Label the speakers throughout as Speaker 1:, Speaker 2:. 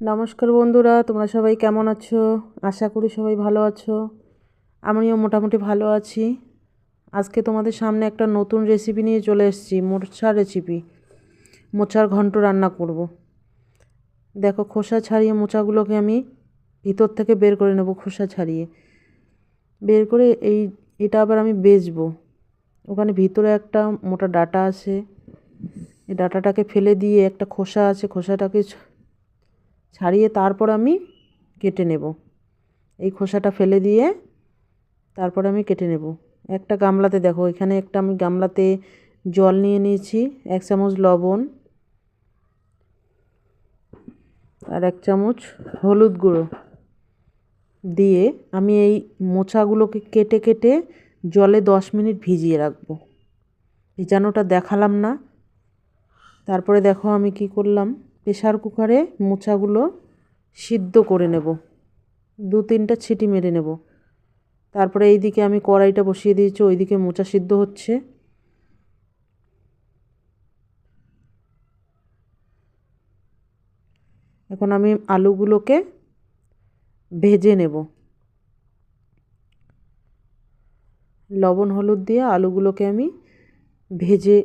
Speaker 1: নমস্কার বন্ধুরা, তোমরা সবাই কেমন আছো? আশা করি সবাই ভালো আছো। আমিও মোটামুটি ভালো আছি। আজকে তোমাদের সামনে একটা নতুন রেসিপি নিয়ে চলে এসেছি মোচার রেসিপি মোচার ঘন্ট রান্না করব। দেখো, খোসা ছাড়িয়ে মোচাগুলোকে আমি ভিতর থেকে বের করে নেব, খোসা ছাড়িয়ে। বের করে এই, এটা আবার আমি বেচবো। ওখানে ভিতরে একটা মোটা ডাটা আছে। এই ডাটাটাকে ফেলে দিয়ে একটা খোসা আছে, খোসাটাকে ছাড়িয়ে তারপর আমি কেটে নেব। এই খোসাটা ফেলে দিয়ে তারপর আমি কেটে নেব। একটা গামলাতে দেখো, এখানে একটা আমি গামলাতে জল নিয়ে নিয়েছি, এক চামচ লবণ আর এক চামচ হলুদ গুঁড়ো। দিয়ে আমি এই মোচাগুলোকে কেটে কেটে জলে দশ মিনিট ভিজিয়ে রাখব। ভিজানোটা দেখালাম না। তারপরে দেখো আমি কি করলাম। প্রেশার কুকারে মোচাগুলো সিদ্ধ করে নেব। দু তিনটা ছিটি মেরে নেব। তারপরে এই দিকে আমি কড়াইটা বসিয়ে দিয়েছি, ওইদিকে মোচা সিদ্ধ হচ্ছে। এখন আমি আলুগুলোকে ভেজে নেব। লবণ, হলুদ দিয়ে আলুগুলোকে আমি ভেজে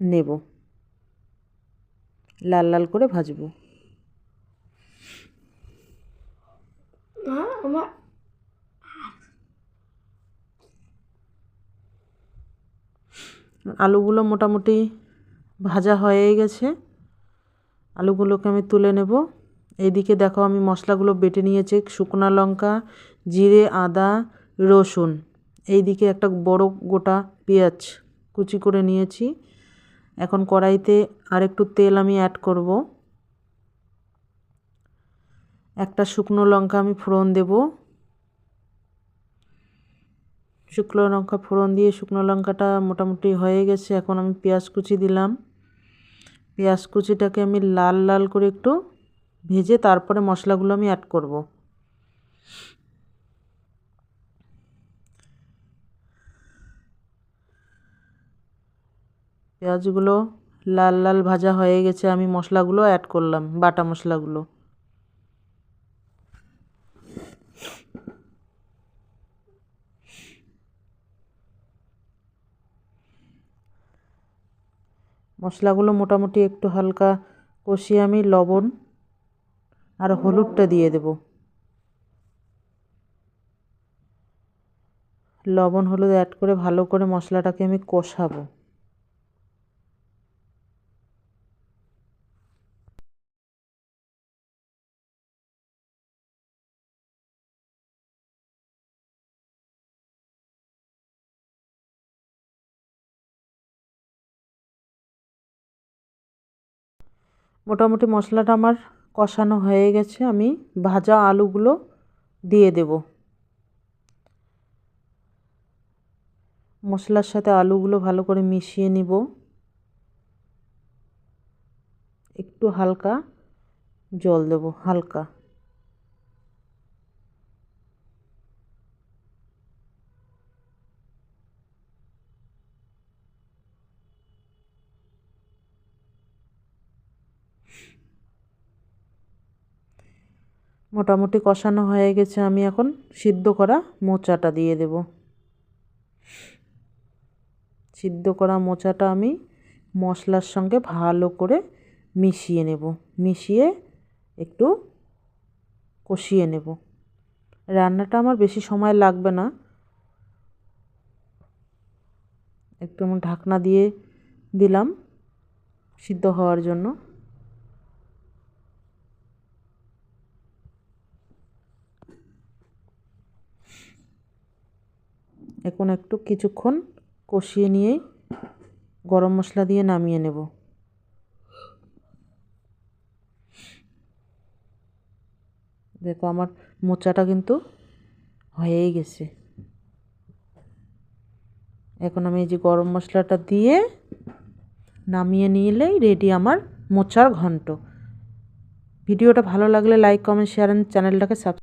Speaker 1: নেব। লাল লাল করে ভাজবো। আলুগুলো মোটামুটি ভাজা হয়ে গেছে। আলুগুলোকে আমি তুলে নেব। এইদিকে দেখো আমি মশলাগুলো বেটে নিয়েছি শুকনো লঙ্কা জিরে আদা রসুন। এইদিকে একটা বড় গোটা পেঁয়াজ কুচি করে নিয়েছি। এখন কড়াইতে আর একটু তেল আমি অ্যাড করব। একটা শুকনো লঙ্কা আমি ফোড়ন দেব। শুকনো লঙ্কা ফোড়ন দিয়ে শুকনো লঙ্কাটা মোটামুটি হয়ে গেছে, এখন আমি পেঁয়াজ কুচি দিলাম। পেঁয়াজ কুচিটাকে আমি লাল লাল করে একটু ভেজে তারপরে মশলাগুলো আমি অ্যাড করব। পেঁয়াজগুলো লাল লাল ভাজা হয়ে গেছে, আমি মশলাগুলো অ্যাড করলাম, বাটা মশলাগুলো। মশলাগুলো মোটামুটি একটু হালকা কষিয়ে আমি লবণ আর হলুদটা দিয়ে দেব। লবণ হলুদ অ্যাড করে ভালো করে মশলাটাকে আমি কষাবো। মোটামুটি মশলাটা আমার কষানো হয়ে গেছে। আমি ভাজা আলুগুলো দিয়ে দেব। মশলার সাথে আলুগুলো ভালো করে মিশিয়ে নিব। একটু হালকা জল দেব, হালকা। মোটামুটি কষানো হয়ে গেছে, আমি এখন সিদ্ধ করা মোচাটা দিয়ে দেব। সিদ্ধ করা মোচাটা আমি মশলার সঙ্গে ভালো করে মিশিয়ে নেব। মিশিয়ে একটু কষিয়ে নেব। রান্নাটা আমার বেশি সময় লাগবে না। একটু ঢাকনা দিয়ে দিলাম সিদ্ধ হওয়ার জন্য। এখন একটু কিছুক্ষণ কষিয়ে নিয়েই গরম মশলা দিয়ে নামিয়ে নেব। দেখো আমার মোচাটা কিন্তু হয়েই গেছে। এখন আমি এই যে গরম মশলাটা দিয়ে নামিয়ে নিলেই রেডি আমার মোচার ঘন্ট। ভিডিওটা ভালো লাগলে লাইক কমেন্ট শেয়ার অ্যান্ড চ্যানেলটাকে সাবস্ক্রাইব